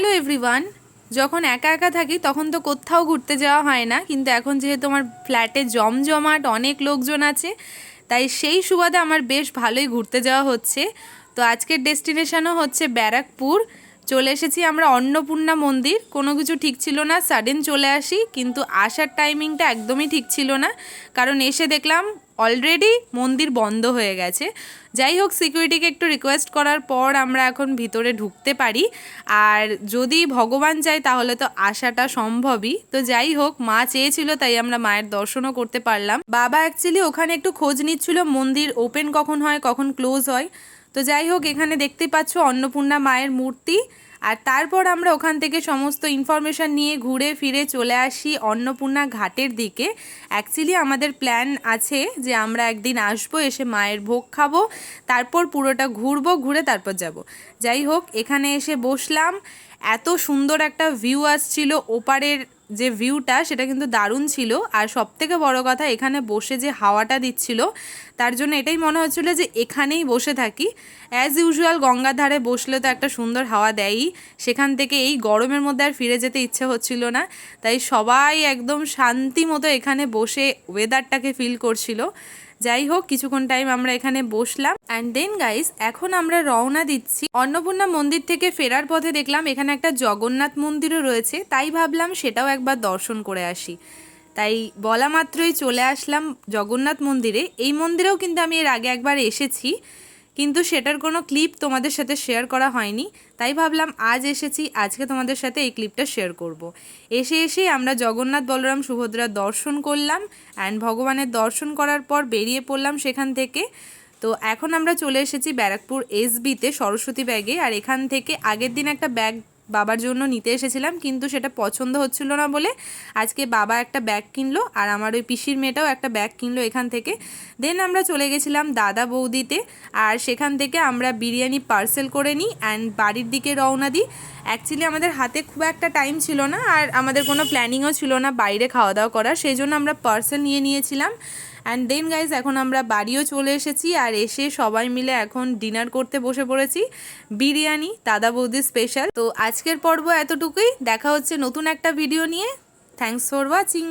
Hello everyone, যখন একা একা থাকি তখন তো কোথাও ঘুরতে যাওয়া হয় না, কিন্তু এখন যেহেতু আমার ফ্ল্যাটে জমজমাট অনেক লোকজন আছে, তাই সেই সুবাদে আমার বেশ ভালোই ঘুরতে যাওয়া হচ্ছে। তো আজকের ডেস্টিনেশনও হচ্ছে ব্যারাকপুর চলে এসেছি আমরা অন্নপূর্ণা মন্দির। কোনো কিছু ঠিক ছিল না সাডেন চলে আসি, কিন্তু আসার টাইমিংটা একদমই ঠিক ছিল না। কারণ এসে দেখলাম অলরেডি মন্দির বন্ধ হয়ে গেছে। যাই হোক সিকিউরিটিকে একটু রিকোয়েস্ট করার পর আমরা এখন ভিতরে ঢুকতে পারি। আর যদি ভগবান চায়, তাহলে তো আসাটা সম্ভবই। তো যাই হোক, মা চেয়েছিল, তাই আমরা মায়ের দর্শনও করতে পারলাম। বাবা অ্যাকচুয়ালি ওখানে একটু খোঁজ নিচ্ছিল, মন্দির ওপেন কখন হয়, কখন ক্লোজ হয়। তো যাই হোক, এখানে দেখতে পাচ্ছ অন্নপূর্ণা মায়ের মূর্তি। আর তারপর আমরা ওখান থেকে সমস্ত ইনফরমেশান নিয়ে ঘুরে ফিরে চলে আসি অন্নপূর্ণা ঘাটের দিকে। অ্যাকচুয়ালি আমাদের প্ল্যান আছে যে আমরা একদিন আসব, এসে মায়ের ভোগ খাব, তারপর পুরোটা ঘুরবো, ঘুরে তারপর যাব। যাই হোক, এখানে এসে বসলাম। এত সুন্দর একটা ভিউ আসছিল, ওপারের যে ভিউটা সেটা কিন্তু দারুণ ছিল। আর সব থেকে বড় কথা, এখানে বসে যে হাওয়াটা দিচ্ছিল, তার জন্য এটাই মনে হচ্ছিল যে এখানেই বসে থাকি। অ্যাজ ইউজুয়াল গঙ্গার ধারে বসলে তো একটা সুন্দর হাওয়া দেয়ই। সেখান থেকে এই গরমের মধ্যে আর ফিরে যেতে ইচ্ছে হচ্ছিল না। তাই সবাই একদম শান্তি মতো এখানে বসে ওয়েদারটাকে ফিল করছিল। যাই হোক কিছুক্ষণ টাইম আমরা এখানে বসলাম। অ্যান্ড দেন গাইস এখন আমরা রওনা দিচ্ছি অন্নপূর্ণা মন্দির থেকে ফেরার পথে দেখলাম এখানে একটা জগন্নাথ মন্দিরও রয়েছে। তাই ভাবলাম সেটাও একবার দর্শন করে আসি। তাই বলা মাত্রই চলে আসলাম জগন্নাথ মন্দিরে। এই মন্দিরেও কিন্তু আমি এর আগে একবার এসেছি। কিন্তু সেটার কোনো ক্লিপ তোমাদের সাথে শেয়ার করা হয়নি, তাই ভাবলাম আজ এসেছি, আজকে তোমাদের সাথে এই ক্লিপটা শেয়ার করব। এসে এসে আমরা জগন্নাথ বলরাম সুভদ্রার দর্শন করলাম অ্যান্ড ভগবানের দর্শন করার পর বেরিয়ে পড়লাম সেখান থেকে তো এখন আমরা চলে এসেছি ব্যারাকপুর এসবিতে সরস্বতী ব্যাগে আর এখান থেকে আগের দিন একটা ব্যাগ বাবার জন্য নিতে এসেছিলাম, কিন্তু সেটা পছন্দ হচ্ছিল না বলে আজকে বাবা একটা ব্যাগ কিনলো আর আমার ওই পিসির মেয়েটাও একটা ব্যাগ কিনলো এখান থেকে। দেন আমরা চলে গেছিলাম দাদা বৌদিতে আর সেখান থেকে আমরা বিরিয়ানি পার্সেল করে নিই অ্যান্ড বাড়ির দিকে রওনা দিই। অ্যাকচুয়ালি আমাদের হাতে খুব একটা টাইম ছিল না আর আমাদের কোনো প্ল্যানিংও ছিল না বাইরে খাওয়া দাওয়া করার, সেই জন্য আমরা পার্সেল নিয়ে নিয়েছিলাম। অ্যান্ড দেন গাইজ এখন আমরা বাড়িও চলে এসেছি আর এসে সবাই মিলে এখন ডিনার করতে বসে পড়েছি। বিরিয়ানি, দাদা বৌদি স্পেশাল তো আজকের পর্ব এতটুকুই। দেখা হচ্ছে নতুন একটা ভিডিও নিয়ে। Thanks for watching